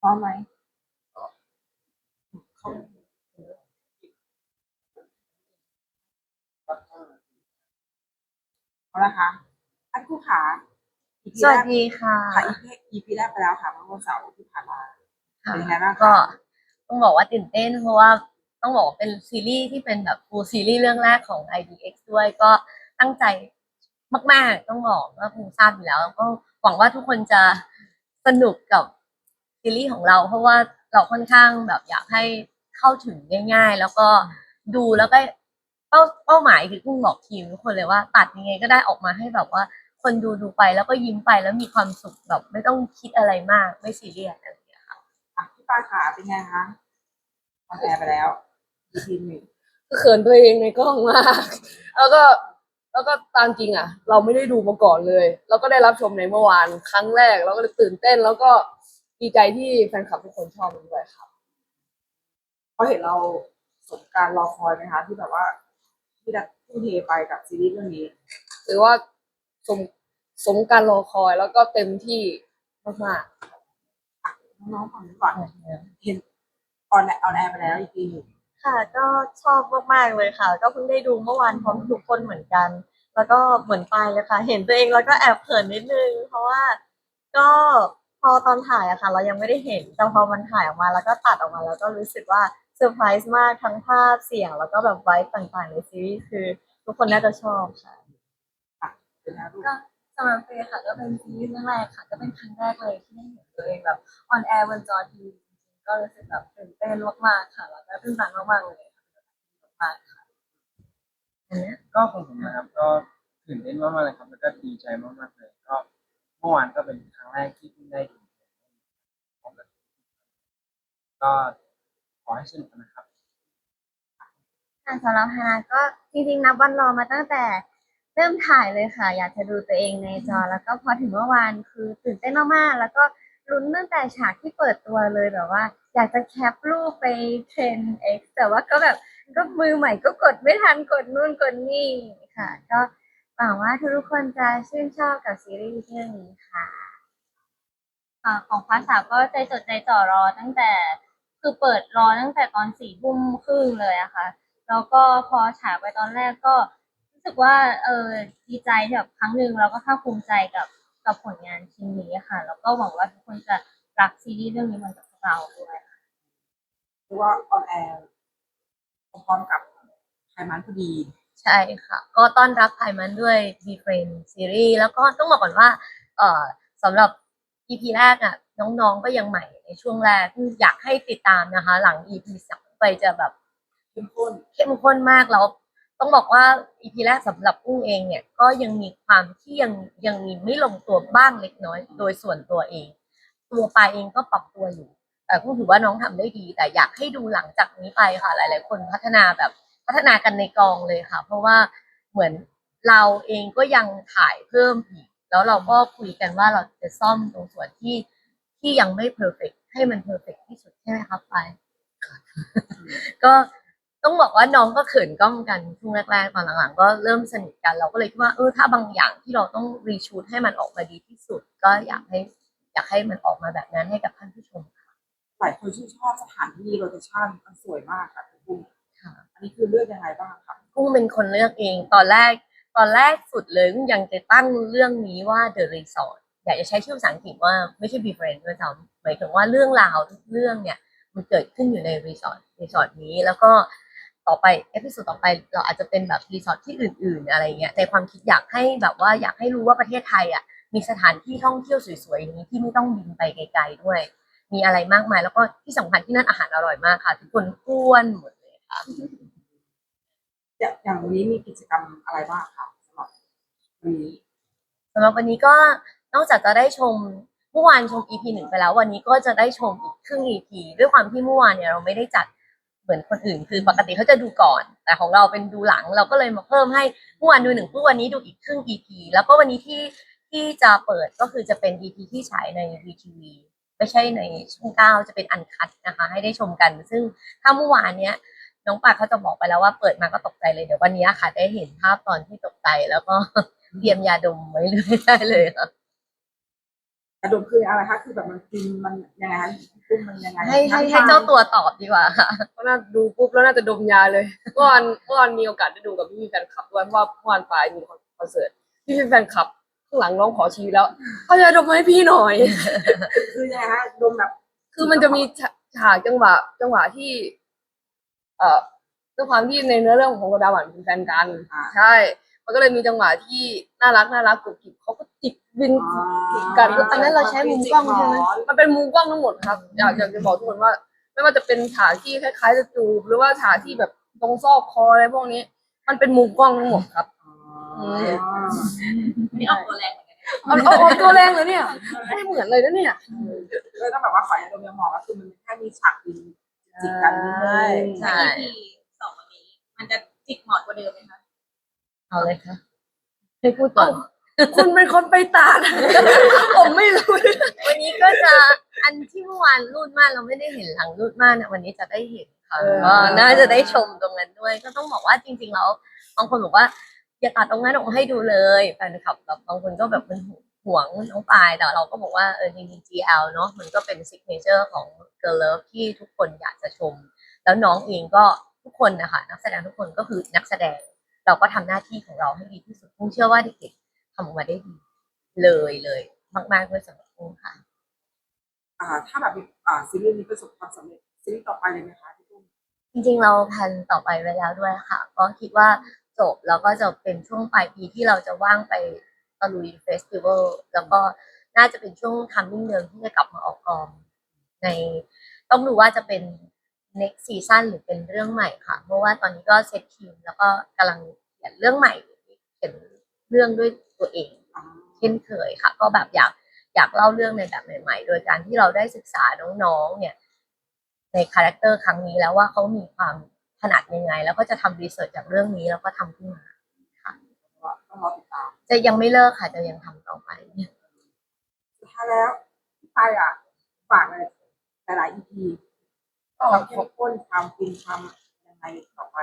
พร้อมไหมเอาละค่ะท่านผู้ขา EP สวัสแรกดีค่ะค่ะ EP EP แรกไปแล้วค่ะเมื่อวันเสาร์ที่ผ่านมา เป็นยังไงบ้างคะ ก็ต้องบอกว่าตื่นเต้นเพราะว่าต้องบอกว่าเป็นซีรีส์ที่เป็นแบบฟูลซีรีส์เรื่องแรกของ IDX ด้วยก็ตั้งใจ มาก ๆ ต้องบอกว่าคงทราบอยู่แล้วแล้ว ก็หวังว่าทุกคนจะสนุกกับซีรีส์ของเรา เพราะว่าเราค่อนข้างแบบอยากให้เข้าถึงง่าย ๆ แล้วก็ดูแล้วก็เป้าเป้าหมายคือพุ่งบอกทีมทุกคนเลยว่าตัดยังไงก็ได้ออกมาให้แบบว่า คนดูดูไปแล้วก็ยิ้มไปแล้วมีความสุขแบบไม่ต้องคิดอะไรมากไม่ซีเรียสอะไรอย่างเงี้ยค่ะอะพี่ปาขาเป็นไงคะออนแอร์ไปแล้ว EP หนึ่งก็เขินตัวเองในกล้องมาก แล้วก็ แล้วก็ตามจริงอะ เราไม่ได้ดูมาก่อนเลยแล้วก็ได้รับชมในเมื่อวานครั้งแรกแล้วก็เลยตื่นเต้น แล้วก็ดีใจที่แฟนคลับทุกคนชอบมันด้วยครับเขาเห็นเราสมการรอคอยไหมคะ ที่แบบว่าที่ดักทุ่มเทไปกับซีรีส์เรื่องนี้หรือว่าสมสมการรอคอยแล้วก็เต็มที่มากน้องๆฝั่งนี้ก่อนเห็นออนแอร์ออนแอร์ไปแล้ว EP หนึ่ง ค่ะก็ชอบมากๆเลยค่ะ ก็เพิ่งได้ดูเมื่อวานพร้อมทุกคนเหมือนกัน แล้วก็เหมือนปายเลยค่ะ เห็นตัวเองแล้วก็แอบเขินนิดนึง เพราะว่า ก็พอตอนถ่ายอะค่ะ เรายังไม่ได้เห็นแต่พอมันถ่ายออกมาแล้วก็ตัดออกมา แล้วก็รู้สึกว่าเซอร์ไพรส์มากทั้งภาพเสียง แล้วก็แบบไวท์ต่างๆในซีรีส์คือทุกคนน่าจะชอบค่ะเป็นไงลูกก็สำหรับเฟย์ค่ะก็เป็นซีรีส์เรื่องแรกค่ะ ก็เป็นครั้งแรกเลยที่ได้เห็นตัวเองแบบออนแอร์บนจอทีวีจริงๆ ก็รู้สึกแบบตื่นเต้นมากๆค่ะแล้วก็ตื่นตันมากๆเลยค่ะมากๆค่ะอันเนี้ยก็ของผมนะครับ ก็ตื่นเต้นมากๆเลยครับแล้วก็ดีใจมากๆเลย ก็เมื่อวานก็เป็นครั้งแรกที่เพิ่งได้ดูพร้อมกับก็ขอให้สนุกกันนะครับค่ะสำหรับฮานาก็จริงๆนับวันรอมาตั้งแต่เริ่มถ่ายเลยค่ะ อยากจะดูตัวเองในจอ แล้วก็พอถึงเมื่อวานคือตื่นเต้นมากๆแล้วก็ ลุ้นตั้งแต่ฉากที่เปิดตัวเลยแบบว่า อยากจะแคปรูปไปเทรน X แต่ว่าก็แบบก็มือใหม่ก็กดไม่ทันกดนู่นกดนี่ค่ะ ก็หวังว่าทุกคนจะชื่นชอบกับซีรีส์เรื่องนี้ค่ะของภาษาวก็ใจจดใจจ่อรอตั้งแต่คือเปิดรอตั้งแต่ตอนสี่ทุ่มครึ่งเลยอะค่ะ แล้วก็พอฉายไปตอนแรกก็รู้สึกว่าเออดีใจแบบครั้งหนึ่งแล้วก็ภาคภูมิใจกับ กับผลงานชิ้นนี้ค่ะ แล้วก็หวังว่าทุกคนจะรักซีรีส์เรื่องนี้เหมือนกับพวกเราด้วยเรียกว่าออนแอร์พร้อมกับไทยมันพอดี ใช่ค่ะ ก็ต้อนรับไพมันด้วย b f r i e n d ซีรีส์แล้วก็ต้องบอกก่อนว่า เอ่อสำหรับ EP แรกอะน้องๆก็ยังใหม่ในช่วงแรกอยากให้ติดตามนะคะ หลัง EP สองไปจะแบบเข้มข้นเข้มข้นมากแล้ว ต้องบอกว่า EP แรกสำหรับกุ้งเองเนี่ยก็ยังมีความที่ยังยังมีไม่ลงตัวบ้างเล็กน้อย โดยส่วนตัวเอง ตัวปายเองก็ปรับตัวอยู่ แต่กุ้งถือว่าน้องทำได้ดี แต่อยากให้ดูหลังจากนี้ไปค่ะ หลาย ๆ คนพัฒนาแบบพัฒนากันในกองเลยค่ะ เพราะว่าเหมือนเราเองก็ยังถ่ายเพิ่มอีก แล้วเราก็คุยกันว่าเราจะซ่อมตรงส่วนที่ที่ยังไม่เพอร์เฟกให้มันเพอร์เฟกที่สุดใช่ไหมครับไปก็ ต้องบอกว่าน้องก็เขินกล้องกันช่วงแรกๆตอนหลังๆ ก็เริ่มสนิทกันเราก็เลยคิดว่าเออถ้าบางอย่างที่เราต้องรีชูดให้มันออกมาดีที่สุด ก็อยากให้อยากให้มันออกมาแบบนั้นให้กับท่านผู้ชมค่ะหลายคนชื่นชอบสถานที่โลเคชั่นมันสวยมากค่ะคุณปุ้มค่ะอันนี้คือเลือกยังไงบ้างคะกุ้งเป็นคนเลือกเองตอนแรก ตอนแรกสุดเลยกุ้งยังจะตั้งเรื่องนี้ว่า The Resort อยากจะใช้ชื่อภาษาอังกฤษว่าไม่ใช่ Be Friends ด้วยซ้ำหมายถึงว่าเรื่องราวทุกเรื่องเนี่ยมันเกิดขึ้นอยู่ในรีสอร์ทรีสอร์ทนี้แล้วก็ ต่อไปเอพิโซดต่อไปเราอาจจะเป็นแบบรีสอร์ทที่อื่น ๆ อะไรเงี้ยในความคิดอยากให้แบบว่าอยากให้รู้ว่าประเทศไทยอะมีสถานที่ท่องเที่ยวสวยๆอย่างนี้ที่ไม่ต้องบินไปไกลๆด้วย มีอะไรมากมาย แล้วก็ที่สำคัญที่นั่นอาหารอร่อยมากค่ะ ทุกคนอ้วนหมดเลยค่ะ อย่างอย่างวันนี้มีกิจกรรมอะไรบ้างคะสำหรับวันนี้สำหรับวันนี้ก็นอกจากจะได้ชมเมื่อวานชม EP หนึ่งไปแล้ว วันนี้ก็จะได้ชมอีกครึ่ง EP ด้วยความที่เมื่อวานเนี่ยเราไม่ได้จัด เหมือนคนอื่น คือปกติเขาจะดูก่อน แต่ของเราเป็นดูหลังเราก็เลยมาเพิ่มให้เมื่อวานดูหนึ่งเมื่อวันนี้ดูอีกครึ่ง EP แล้วก็วันนี้ที่ที่จะเปิดก็คือจะเป็น EP ที่ฉายใน VTV ไม่ใช่ในช่องเก้าจะเป็นอันคัดนะคะ ให้ได้ชมกัน ซึ่งถ้าเมื่อวานเนี้ยน้องปากเขาจะบอกไปแล้วว่าเปิดมาก็ตกใจเลยเดี๋ยววันนี้ค่ะ ได้เห็นภาพตอนที่ตกใจแล้วก็เตรียมยาดมไว้เลยได้เลยค่ะ แต่ดมคืออะไรคะคือแบบมันฟินมันยังไงคะฟินมันยังไงให้ให้ให้เจ้าตัวตอบดีกว่าค่ะ ก็น่าดูปุ๊บแล้วน่าจะดมยาเลยเมื่อวานเมื่อวานมีโอกาสได้ดูกับพี่พี่ๆแฟนคลับด้วยเพราะว่าเมื่อวานปลายมีคอนเสิร์ตพี่พี่ๆแฟนคลับข้างหลังน้องขอชี้แล้วเอายาดมมาให้พี่หน่อย คือยังไงคะดมแบบ คือมันจะมีฉาฉากจังหวะ จังหวะที่ เอ่อด้วยความที่ในเนื้อเรื่องของโกดาหวานเป็นแฟนกันอ่าใช่ มันก็เลยมีจังหวะที่น่ารักน่ารักกุบกิบเขาก็จิกบินกันอันนั้นเราใช้มุมกล้องใช่ไหมมันเป็นมุมกล้องทั้งหมดครับ อยากอยากจะบอกทุกคนว่า ไม่ว่าจะเป็นฉากที่คล้ายๆจะจูบหรือว่าฉากที่แบบตรงซอกคออะไรพวกนี้ มันเป็นมุมกล้องทั้งหมดครับอ๋อนี่ออกตัวแรงเหมือนกันเอาเอาเอาตัวแรงเลยเนี่ยไม่เหมือนเลยนะเนี่ยเลยต้องแบบว่าขออย่าดมยาหมองก็คือมันแค่มีฉากฟินจิกกันนิดนึงใช่ EP สองวันนี้ มันจะจิกหมอดกว่าเดิมไหมคะ เอาเลยค่ะให้พูดก่อนคุณเป็นคนไปตาดผมไม่รู้ วันนี้ก็จะอันที่เมื่อวานรูดม่านเราไม่ได้เห็นหลังรูดม่านเนี่ยวันนี้จะได้เห็นค่ะเออก็น่าจะได้ชมตรงนั้นด้วย ก็ต้องบอกว่าจริงๆแล้วบางคนบอกว่า อย่าตัดตรงนั้นออกมาให้ดูเลยแฟนคลับแบบบางคนก็แบบมันห่วงน้องปายแต่เราก็บอกว่าเออจริงๆ GL เนาะมันก็เป็นซิกเนเจอร์ของ Girl Love ที่ทุกคนอยากจะชม แล้วน้องเองก็ทุกคนนะคะนักแสดงทุกคนก็คือนักแสดง เราก็ทำหน้าที่ของเราให้ดีที่สุดพุ่งเชื่อว่าเด็กๆทำออกมาได้ดี เลยเลยมากๆด้วยสำหรับพุ่งค่ะอ่าถ้าแบบอ่าซีรีส์นี้ประสบความสำเร็จซีรีส์ต่อไปเลยไหมคะพี่ตุ้มจริงๆเราแพลนต่อไปไว้แล้วด้วยค่ะ ก็คิดว่าจบแล้วก็จะเป็นช่วงปลายปีที่เราจะว่างไปตะลุยเฟสติวัลแล้วก็น่าจะเป็นช่วงทัมมิ่งเดิมที่จะกลับมาออกกองใน ต้องดูว่าจะเป็น next season หรือเป็นเรื่องใหม่ค่ะ เพราะว่าตอนนี้ก็เซตทีมแล้วก็กำลังเขียนเรื่องใหม่เขียนเรื่องด้วยตัวเองอ่าเช่นเคยค่ะ ก็แบบอยากอยากเล่าเรื่องในแบบใหม่ ๆ โดยการที่เราได้ศึกษาน้องๆเนี่ย ในคาแรคเตอร์ครั้งนี้แล้วว่าเขามีความถนัดยังไง แล้วก็จะทำรีเสิร์ชจากเรื่องนี้แล้วก็ทำขึ้นมาก็ต้องรอติดตามจะยังไม่เลิกค่ะ จะยังทำต่อไปสุดท้ายแล้วพี่ปายอะฝากเลยหลายๆ EP ความเข้มข้นความฟินความยังไงต่อไป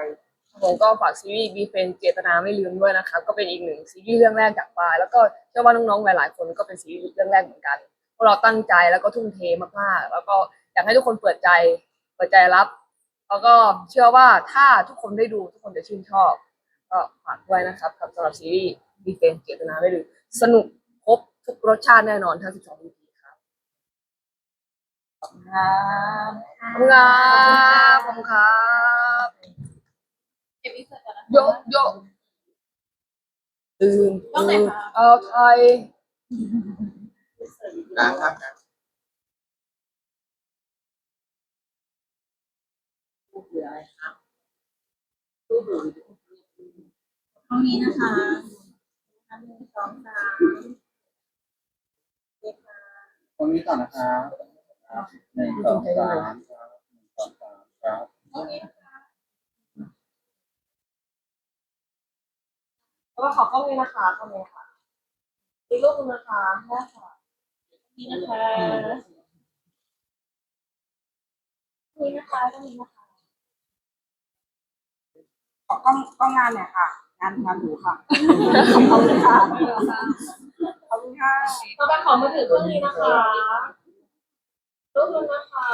ผมก็ฝากซีรีส์บีเฟนเจตนาไม่ลืมด้วยนะครับ ก็เป็นอีกหนึ่งซีรีส์เรื่องแรกจากปลายแล้วก็เชื่อว่าน้องๆหลาย ๆ คนก็เป็นซีรีส์เรื่องแรกเหมือนกันพวกเราตั้งใจแล้วก็ทุ่มเทมากๆ แล้วก็อยากให้ทุกคนเปิดใจ เปิดใจรับ แล้วก็เชื่อว่าถ้าทุกคนได้ดูทุกคนจะชื่นชอบ ก็ฝากด้วยนะครับกับสำหรับซีรีส์บีเฟนเจตนาไม่ลืมสนุกครบทุกรสชาติแน่นอนทั้ง 12 EP ครับขอบคุณครับขอบคุณครับขอบคุณครับเก็บวิเศษกันะโยกโยกตื่นต้องไหนตื่นคะเอาไทยนะครับตรงนี้นะคะหนึ่งสองสามตรงนี้ก่อนนะครับครับ หนึ่งสองสามครับหนึ่งสองสามครับตรงนี้นะคะแล้วก็ขอกล้องนี้นะคะกล้องนี้ค่ะอีกรูปหนึงนะคะแม่ค่ะนี่นะคะนี่นะคะตรงนี้นะคะขอกล้องกล้องงานเนี่ยค่ะ งานงานหรูค่ะ ขอบคุณค่ะขอบคุณค่ะต่อไปขอมือถือเครื่องนี้นะคะ รูปนึงนะคะ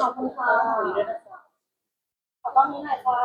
ขอบคุณค่ะขอกล้องนี้หน่อยค่ะ